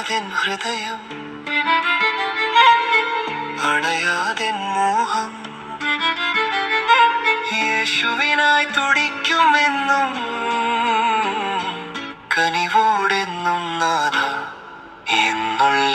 അണയാതെൻ ഹൃദയം അണയാതെൻ മോഹം. യേശുവിനായി തുടിക്കുമെന്നും കനിവോടെന്നും നാഥ എന്നുള്ള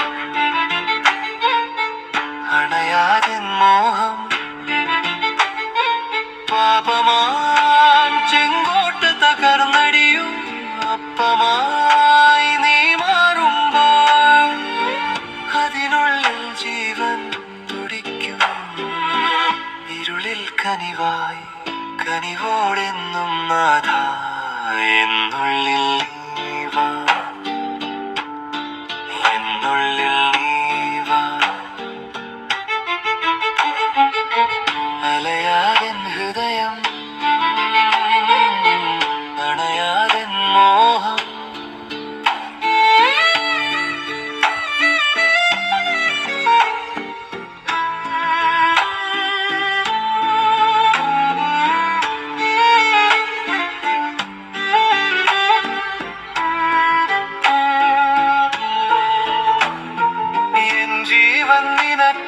കനിവായി കനിവോടെന്നും നാഥ എന്നുള്ളിൽ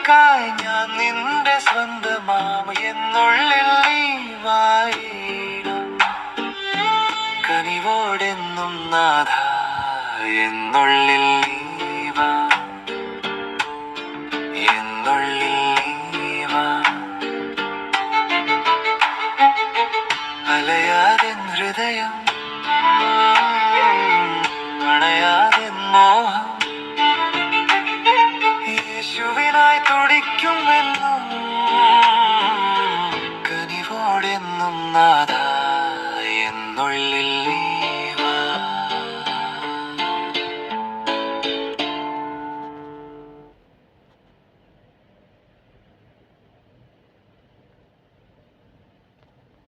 നിനക്കായി ഞാൻ നിന്റെ സ്വന്തമാം എന്നുള്ളിൽ കനിവോടെന്നും നാഥ എന്നുള്ളിൽ എന്നുള്ളിൽ ഹൃദയം അണയാതെ മോഹം